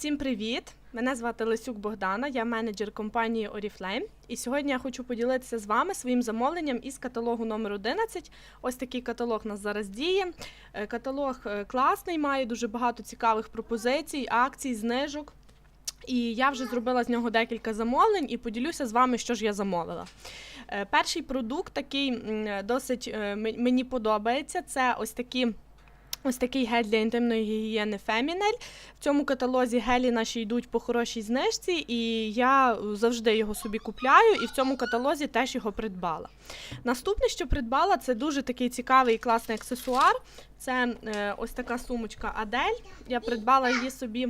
Всім привіт! Мене звати Лисюк Богдана, я менеджер компанії Oriflame. І сьогодні я хочу поділитися з вами своїм замовленням із каталогу номер 11. Ось такий каталог нас зараз діє. Е, Каталог е, класний, має дуже багато цікавих пропозицій, акцій, знижок. І я вже зробила з нього декілька замовлень і поділюся з вами, що ж я замовила. Е, Перший продукт такий досить мені подобається. Це ось такі. Ось такий гель для інтимної гігієни Фемінель. В цьому каталозі гелі наші йдуть по хорошій знижці, і я завжди його собі купляю, і в цьому каталозі теж його придбала. Наступне, що придбала, це дуже такий цікавий і класний аксесуар. Це е, ось така сумочка Адель. Я придбала її собі.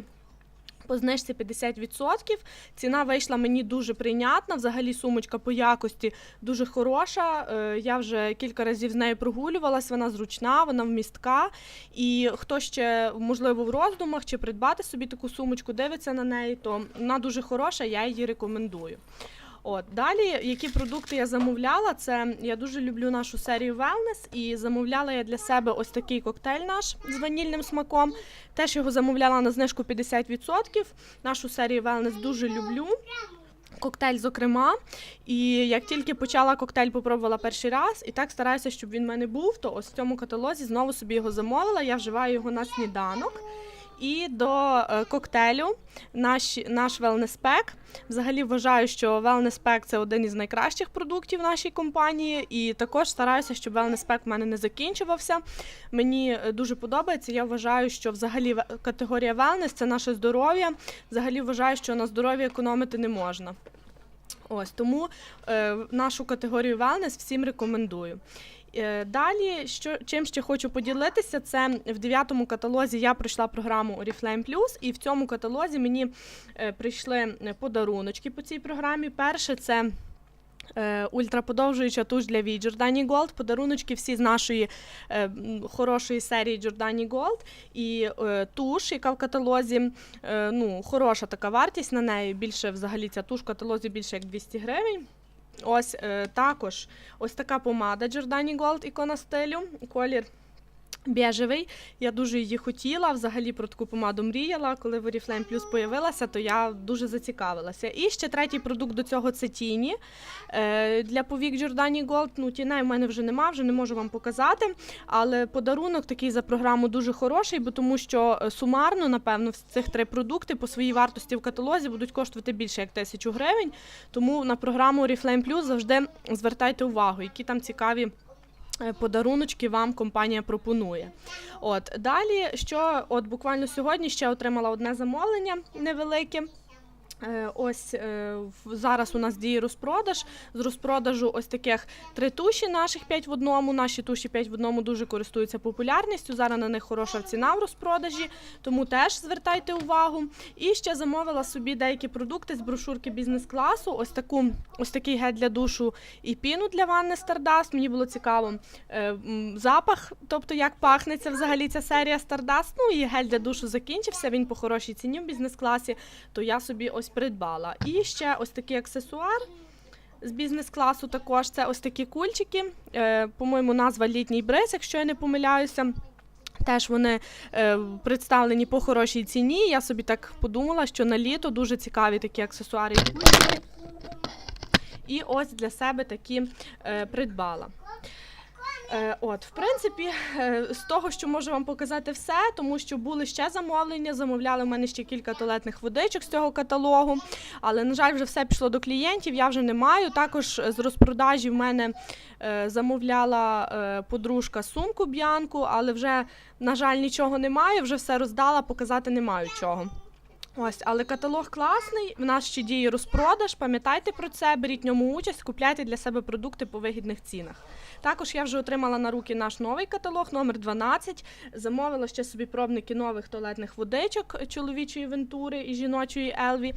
По знижці 50%. Ціна вийшла мені дуже прийнятна. Взагалі сумочка по якості дуже хороша. Е, Я вже кілька разів з нею прогулювалась. Вона зручна, вона вмістка. І хто ще можливо в роздумах чи придбати собі таку сумочку, дивиться на неї, то вона дуже хороша, я її рекомендую. От далі, які продукти я замовляла, це я дуже люблю нашу серію Wellness і замовляла я для себе ось такий коктейль наш з ванільним смаком. Теж його замовляла на знижку 50%. Нашу серію Wellness дуже люблю. Коктейль, зокрема, і як тільки почала коктейль, попробувала перший раз, і так стараюся, щоб він в мене був, то ось в цьому каталозі знову собі його замовила. Я вживаю його на сніданок. І до е, коктейлю наш, наш Wellness Pack. Взагалі вважаю, що Wellness Pack – це один із найкращих продуктів нашій компанії. І також стараюся, щоб Wellness Pack в мене не закінчувався. Мені е, дуже подобається. Я вважаю, що взагалі категорія Wellness – це наше здоров'я. Взагалі вважаю, що на здоров'я економити не можна. Ось тому е, нашу категорію wellness всім рекомендую. Е, Далі, що чим ще хочу поділитися, це в дев'ятому каталозі я пройшла програму Oriflame Plus, і в цьому каталозі мені е, прийшли подаруночки по цій програмі. Перше це е, ультраподовжуюча туш для вій Giordani Gold. Подаруночки всі з нашої е, хорошої серії Giordani Gold. І е, туш, яка в каталозі, е, ну, хороша така вартість на неї. Більше взагалі ця туш в каталозі більше як 200 гривень. Ось е, також ось така помада Giordani Gold ікона стилю. Колір біжевий. Я дуже її хотіла. Взагалі про таку помаду мріяла. Коли в Oriflame Plus появилася, то я дуже зацікавилася. І ще третій продукт до цього це тіні. Е, для повік Giordani Gold. Ну, тіней в мене вже нема, вже не можу вам показати. Але подарунок такий за програму дуже хороший, бо тому що е, сумарно, напевно, цих три продукти по своїй вартості в каталозі будуть коштувати більше як тисячу гривень. Тому на програму Oriflame Plus завжди звертайте увагу, які там цікаві. Е, Подаруночки вам компанія пропонує. От далі, що от буквально сьогодні ще отримала одне замовлення невелике. Е, Ось е, зараз у нас діє розпродаж. З розпродажу ось таких три туші наших 5 в одному. Наші туші 5 в одному дуже користуються популярністю. Зараз на них хороша ціна в розпродажі, тому теж звертайте увагу. І ще замовила собі деякі продукти з брошурки бізнес-класу. Ось таку, ось такий гель для душу і піну для ванни Stardust. Мені було цікаво е, запах, тобто як пахнеться взагалі ця серія Stardust. Ну і гель для душу закінчився. Він по хорошій ціні в бізнес-класі то я собі ось придбала. І ще ось такий аксесуар з бізнес-класу також. Це ось такі кульчики. Е, по-моєму, назва літній бриз, якщо я не помиляюся. Теж вони е, представлені по хорошій ціні. Я собі так подумала, що на літо дуже цікаві такі аксесуари. і. Ось для себе такі е, придбала. Е, от, в принципі, е, з того, що можу вам показати все, тому що були ще замовлення, замовляли в мене ще кілька туалетних водичок з цього каталогу. Але, на жаль, вже все пішло до клієнтів, я вже не маю. Також з розпродажі в мене е, замовляла подружка сумку б'янку, але вже, на жаль, нічого не маю, вже все роздала, показати не маю чого. Ось, але каталог класний. В нас ще діє розпродаж. Пам'ятайте про це, беріть ньому участь, купляйте для себе продукти по вигідних цінах. Також я вже отримала на руки наш новий каталог, номер 12. Замовила ще собі пробники нових туалетних водичок чоловічої вентури і жіночої Елві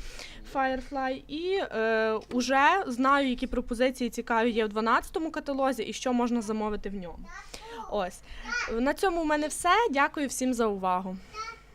Firefly. І е, уже знаю, які пропозиції цікаві є в 12 каталозі і що можна замовити в ньому. Ось на цьому в мене все. Дякую всім за увагу.